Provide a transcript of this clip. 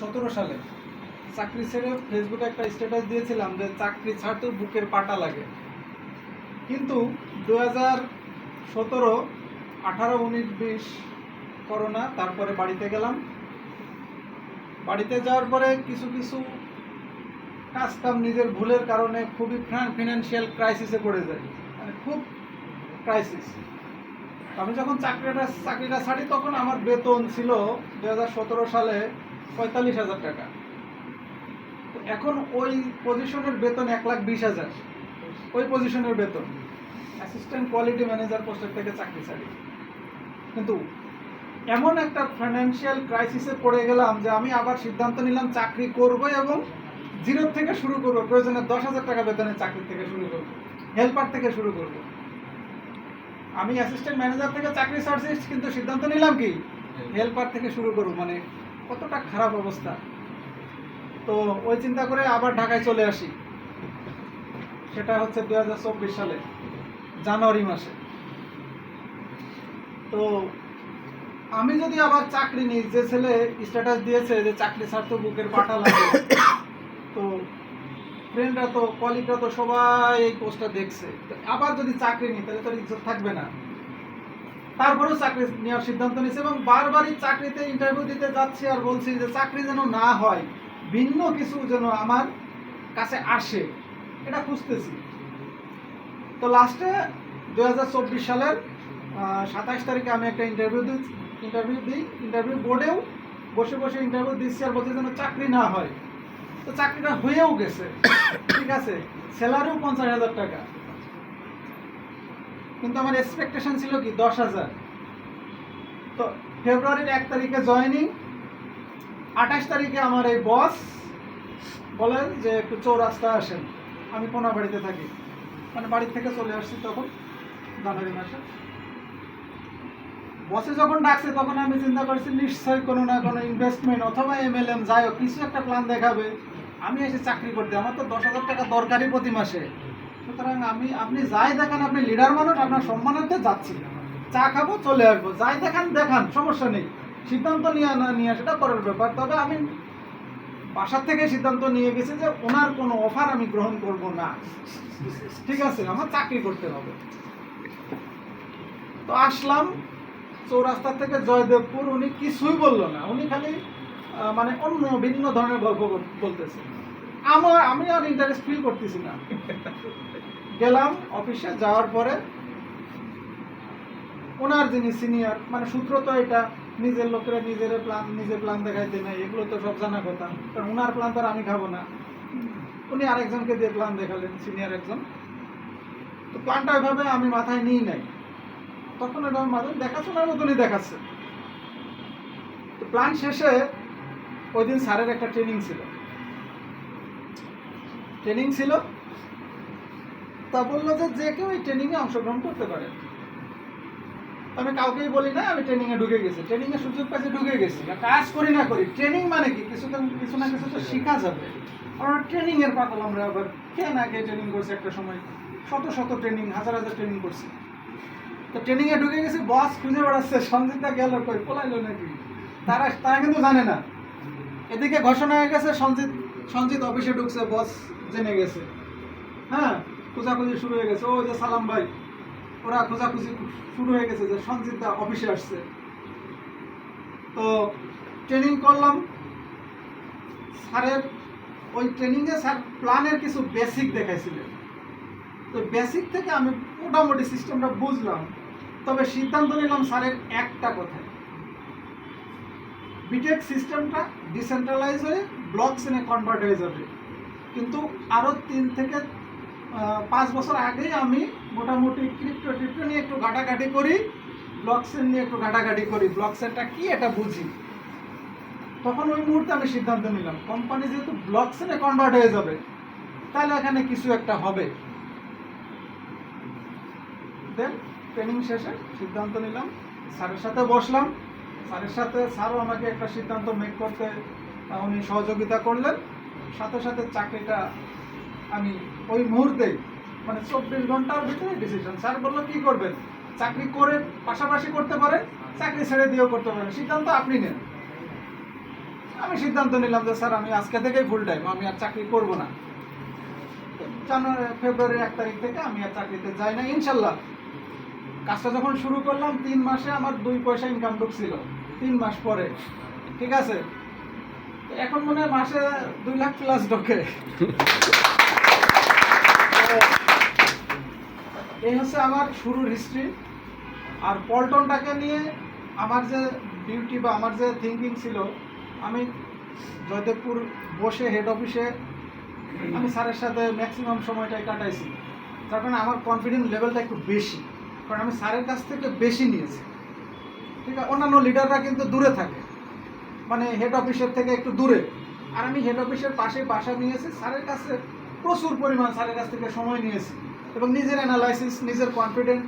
সতেরো সালে। চাকরি ছেড়ে ফেসবুকে একটা স্ট্যাটাস দিয়েছিলাম যে চাকরি ছাড়তেও বুকের পাটা লাগে। কিন্তু দু হাজার সতেরো, আঠারো, উনিশ, বিশ করোনা, তারপরে বাড়িতে গেলাম। বাড়িতে যাওয়ার পরে কিছু কিছু কাজ কাম নিজের ভুলের কারণে খুবই ফিনান্সিয়াল ক্রাইসিসে পড়ে যায় মানে খুব ক্রাইসিস আমি যখন চাকরিটা চাকরিটা ছাড়ি তখন আমার বেতন ছিল দু হাজার সতেরো সালে পঁয়তাল্লিশ হাজার টাকা। তো এখন ওই পজিশনের বেতন এক লাখ বিশ হাজার। ওই পজিশনের বেতন। অ্যাসিস্ট্যান্ট কোয়ালিটি ম্যানেজার পোস্টের থেকে চাকরি ছাড়ি। কিন্তু এমন একটা ফাইন্যান্সিয়াল ক্রাইসিসে পড়ে গেলাম যে আমি আবার সিদ্ধান্ত নিলাম চাকরি করব এবং জিরো থেকে শুরু করব। প্রয়োজনে দশ হাজার টাকা বেতনের চাকরি থেকে শুরু করব। হেল্পার থেকে শুরু করব। আমি অ্যাসিস্ট্যান্ট ম্যানেজার থেকে চাকরি ছাড়ছি কিন্তু সিদ্ধান্ত নিলাম কি? হেল্পার থেকে শুরু করব। মানে কতটা খারাপ অবস্থা। তো ওই চিন্তা করে আবার ঢাকায় চলে আসি। সেটা হচ্ছে দু হাজার চব্বিশ সালে, জানুয়ারি মাসে। তো আমি যদি আবার চাকরি নিই, যে ছেলে স্ট্যাটাস দিয়েছে যে চাকরি ছাড়তে বুকের পাটা লাগে, তো ফ্রেন্ডরা তো কলিগরা তো সবাই এই পোস্টটা দেখছে। আবার যদি চাকরি নিই, তাহলে তো আর ইজ্জত থাকবে না। তারপরেও চাকরি নেওয়ার সিদ্ধান্ত নিয়েছে এবং বারবারই চাকরিতে ইন্টারভিউ দিতে যাচ্ছি আর বলছি যে চাকরি যেন না হয়, ভিন্ন কিছু যেন আমার কাছে আসে, এটা খুঁজতেছি। তো লাস্টে দু হাজার চব্বিশ সালের সাতাশ তারিখে আমি একটা ইন্টারভিউ দিই ইন্টারভিউ দিই ইন্টারভিউ বোর্ডেও বসে বসে ইন্টারভিউ দিচ্ছি আর বলছে যেন চাকরি না হয়। তো চাকরিটা হয়েও গেছে। ঠিক আছে স্যালারিও পঞ্চাশ হাজার টাকা। কিন্তু আমার এক্সপেকটেশন ছিল কি, দশ হাজার। তো ফেব্রুয়ারির এক তারিখে জয়েনিং, আঠাশ তারিখে আমার এই বস বলেন যে একটু চৌরাস্তা আসেন। আমি কোনা বাড়িতে থাকি। মানে বাড়ি থেকে চলে আসছি তখন, জানুয়ারি মাসে। বসে যখন ডাকছে, তখন আমি চিন্তা করছি, নিশ্চয়ই কোনো না কোনো ইনভেস্টমেন্ট অথবা এমএলএম যাই হোক, কিছু একটা প্ল্যান দেখাবে। আমি এসে চাকরি করতে, আমার তো দশ হাজার টাকা দরকারি প্রতি মাসে। সুতরাং আমি, আপনি যাই দেখান, আপনি লিডার মানুষ, আপনার সম্মানার্থে যাচ্ছি। চা খাব, চলে আসব। যাই দেখান দেখান, সমস্যা নেই। সিদ্ধান্ত নিয়ে না, নিয়ে সেটা করার ব্যাপার। তবে আমি বাসার থেকে সিদ্ধান্ত নিয়ে গেছি যে ওনার কোনো অফার আমি গ্রহণ করব না। ঠিক আছে, আমার চাকরি করতে হবে। তো আসলাম, চৌরাস্তা থেকে জয়দেবপুর। উনি কিছুই বলল না। উনি খালি মানে অন্য ভিন্ন ধরনের গল্প বল- বলতেছে। আমার আমি আর ইন্টারেস্ট ফিল করতেছি না। গেলাম অফিসে, যাওয়ার পরে ওনার যিনি সিনিয়র মানে সূত্র তো এটা, নিজের লোকেরা নিজের প্ল্যান নিজে প্ল্যান দেখাইতে নেই, এগুলো তো সব জানা কথা। কারণ ওনার প্ল্যান তো আর আমি খাব না। উনি আরেকজনকে দিয়ে প্ল্যান দেখালেন সিনিয়র একজন। তো প্ল্যানটা ওইভাবে আমি মাথায় নিই নাই। তখন এটা আমার মাথায় দেখাচ্ছে ওনার মতনই দেখাচ্ছে। তো প্ল্যান শেষে ওই দিন স্যারের একটা ট্রেনিং ছিল। ট্রেনিং ছিল। তা বলল যে যে কেউ এই ট্রেনিংয়ে অংশগ্রহণ করতে পারে। আমি কাউকেই বলি না, আমি ট্রেনিংয়ে ঢুকে গেছি। ট্রেনিংয়ে সুযোগ পাইছি, ঢুকে গেছি। কাজ করি না করি ট্রেনিং মানে কি? কিছু কিছু না কিছু তো শেখা যাবে। আমরা ট্রেনিংয়ের পাগল আমরা আবার কে না কে ট্রেনিং করছি একটা সময়? শত শত ট্রেনিং হাজার হাজার ট্রেনিং করছি। তো ট্রেনিংয়ে ঢুকে গেছি বস খুঁজে বেড়াচ্ছে সঞ্জিতটা গেল, কই, পলাইলো নাকি? তারা তারা কিন্তু জানে না। এদিকে ঘোষণা হয়ে গেছে, সঞ্জিত সঞ্জিত অফিসে ঢুকছে বস জেনে গেছে। হ্যাঁ খোঁজাখুঁজি শুরু হয়ে গেছে। ও যে সালাম ভাই, ওরা খোঁজাখুঁজি শুরু হয়ে গেছে যে সঞ্জিত অফিসে আসছে। তো ট্রেনিং করলাম। স্যারের ওই ট্রেনিংয়ে স্যার প্ল্যানের কিছু বেসিক দেখাইছিলেন। তো বেসিক থেকে আমি মোটামুটি সিস্টেমটা বুঝলাম। তবে সিদ্ধান্ত নিলাম স্যারের একটা কথা। বিটেক সিস্টেমটা ডিসেন্ট্রালাইজ হয়ে ব্লক সেনে কনভার্ট হয়ে যাবে। কিন্তু আরও তিন থেকে পাঁচ বছর আগেই আমি মোটামুটি ক্রিপ্টো টিপ্টো নিয়ে একটু ঘাটাঘাটি করি ব্লক সেন নিয়ে একটু ঘাটাঘাটি করি। ব্লক সেনটা কি এটা বুঝি। তখন ওই মুহূর্তে আমি সিদ্ধান্ত নিলাম কোম্পানি যেহেতু ব্লক সেনে কনভার্ট হয়ে যাবে, তাহলে এখানে কিছু একটা হবে। দেন ট্রেনিং শেষে সিদ্ধান্ত নিলাম, স্যারের সাথে বসলাম। স্যারের সাথে স্যারও আমাকে একটা সিদ্ধান্ত মেক করতে উনি সহযোগিতা করলেন। সাথে সাথে চাকরিটা আমি ওই মুহূর্তেই মানে চব্বিশ ঘণ্টার ভিতরে ডিসিশন স্যার বলল, কি করবেন? চাকরি করে পাশাপাশি করতে পারেন, চাকরি ছেড়ে দিয়েও করতে পারেন। সিদ্ধান্ত আপনি নেন। আমি সিদ্ধান্ত নিলাম যে, স্যার, আমি আজকে থেকেই ফুল টাইম আমি আর চাকরি করব না। জানুয়ারি, ফেব্রুয়ারির এক তারিখ থেকে আমি আর চাকরিতে যাই না ইনশাল্লাহ। কাজটা যখন শুরু করলাম, তিন মাসে আমার দুই পয়সা ইনকাম ঢুকছিল। তিন মাস পরে, ঠিক আছে? এখন মনে হয় মাসে দুই লাখ প্লাস ঢোকে। এই হচ্ছে আমার শুরুর হিস্ট্রি আর পল্টনটাকে নিয়ে আমার যে ডিউটি বা আমার যে থিঙ্কিং ছিল, আমি জয়দেবপুর বসে হেড অফিসে আমি স্যারের সাথে ম্যাক্সিমাম সময়টাই কাটাইছি। তার কারণে আমার কনফিডেন্স লেভেলটা একটু বেশি। কারণ আমি স্যারের কাছ থেকে বেশি নিয়েছি। ঠিক আছে? অন্যান্য লিডাররা কিন্তু দূরে থাকে। মানে হেড অফিসের থেকে একটু দূরে। আর আমি হেড অফিসের পাশে বাসা নিয়েছি। স্যারের কাছে প্রচুর পরিমাণ স্যারের কাছ থেকে সময় নিয়েছি। এবং নিজের অ্যানালাইসিস নিজের কনফিডেন্ট